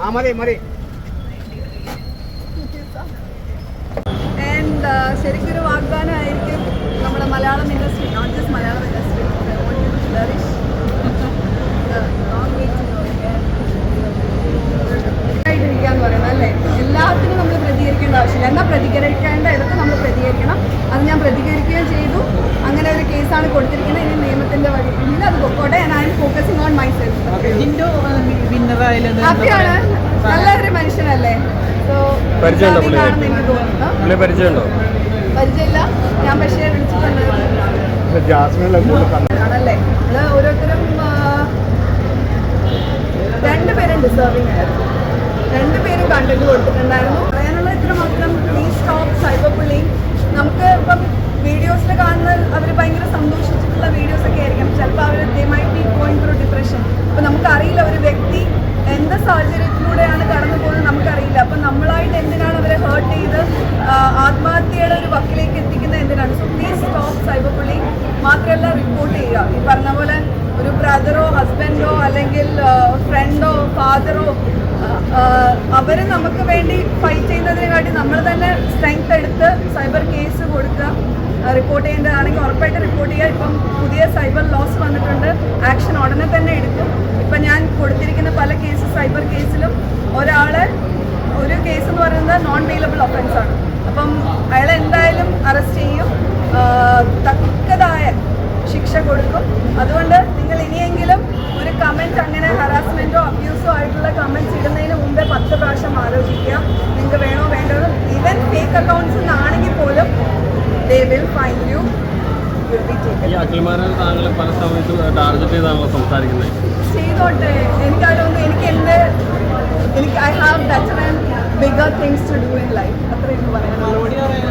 ആ ആൻഡ് ശരിക്കും ഒരു വാഗ്ദാനമായിരിക്കും നമ്മുടെ Malayalam industry not just Malayalam industry ഇരിക്കാന്ന് പറയുന്നത് അല്ലേ എല്ലാത്തിനും നമ്മൾ പ്രതികരിക്കേണ്ട ആവശ്യമില്ല. എന്നാൽ പ്രതികരിക്കേണ്ട? ഇടത്ത് നമ്മൾ പ്രതികരിക്കണം. അത് ഞാൻ പ്രതികരിക്കുകയും ചെയ്തു. ജിൻഡോ വിന്നറായാലും നല്ലൊരു മനുഷ്യനല്ലേ. സോ പരിചയമുണ്ടോ പുള്ളിയെ? പരിചയമുണ്ടോ? പരിചയമില്ല. ഞാൻ പക്ഷേ വിളിച്ചിട്ടുണ്ട് ആണല്ലേ? ഓരോരുത്തരും രണ്ടുപേരും ഡിസേർവിംഗ് ആയിരുന്നു രണ്ടുപേരും കണ്ടന്റ് കൊടുത്തിട്ടുണ്ടായിരുന്നു പറയാനുള്ള ഇത്ര മാത്രം ഈ സ്റ്റോപ്പ് സൈബർ ബുള്ളിങ് നമുക്ക് ഇപ്പം വീഡിയോസിൽ കാണുന്ന അവർ ഭയങ്കര സന്തോഷിച്ചിട്ടുള്ള വീഡിയോസ് ഒക്കെ ആയിരിക്കും ചിലപ്പോൾ അവർ they may be going through depression അപ്പം നമുക്കറിയില്ല ഒരു വ്യക്തി എന്ത് സാഹചര്യത്തിലൂടെയാണ് കടന്നു പോകുന്നത് നമുക്കറിയില്ല. അപ്പം നമ്മളായിട്ട് എന്തിനാണ് അവരെ ഹേർട്ട് ചെയ്ത് ആത്മഹത്യയുടെ ഒരു വക്കിലേക്ക് എത്തിക്കുന്നത് എന്തിനാണ്? സോ പ്ലീസ് സ്റ്റോപ്പ് സൈബർ പുള്ളി മാത്രമല്ല റിപ്പോർട്ട് ചെയ്യുക. ഈ പറഞ്ഞ പോലെ ഒരു ബ്രദറോ ഹസ്ബൻഡോ അല്ലെങ്കിൽ ഫ്രണ്ടോ ഫാദറോ അവർ നമുക്ക് വേണ്ടി ഫൈറ്റ് ചെയ്യുന്നതിനെക്കാട്ടി നമ്മൾ തന്നെ സ്ട്രെങ്ത് എടുത്ത് സൈബർ കേസ് കൊടുക്കുക. റിപ്പോർട്ട് ചെയ്യേണ്ടതാണെങ്കിൽ ഉറപ്പായിട്ട് റിപ്പോർട്ട് ചെയ്യുക. ഇപ്പം പുതിയ സൈബർ ലോസ് വന്നിട്ടുണ്ട്. ആക്ഷൻ ഉടനെ തന്നെ എടുക്കും. ഇപ്പം ഞാൻ കൊടുത്തിരിക്കുന്ന പല കേസ് സൈബർ കേസിലും ഒരാളെ ഒരു കേസ് എന്ന് പറയുന്നത് നോൺ വെയിലബിൾ ഒഫൻസ് ആണ്. അപ്പം അയാളെ എന്തായാലും അറസ്റ്റ് ചെയ്യും തക്കതായ ശിക്ഷ കൊടുക്കും. അതുകൊണ്ട് നിങ്ങൾ ഇനിയെങ്കിലും ഒരു കമന്റ് അങ്ങനെ ഹറാസ്മെന്റോ അബ്യൂസോ ആയിട്ടുള്ള കമന്റ്സ് ഇടുന്നതിന് മുമ്പേ പത്ത് പ്രാവശ്യം ആലോചിക്കുക. നിങ്ങൾക്ക് വേണോ വേണ്ടോ ഈവൻ ഫേക്ക് അക്കൗണ്ട്സ് ആണെങ്കിൽ പോലും ദേ വിൽ ഫൈൻഡ് യു ഈ അഖിൽമാരെ താങ്കൾ പല സമയത്തും ടാർഗറ്റ് ചെയ്താണല്ലോ സംസാരിക്കുന്നത്. ചെയ്തോട്ടെ. എനിക്കതൊന്നും എനിക്ക് എന്റെ എനിക്ക് I have better and bigger things to do in life അത്രയും പറയാനുള്ളൂ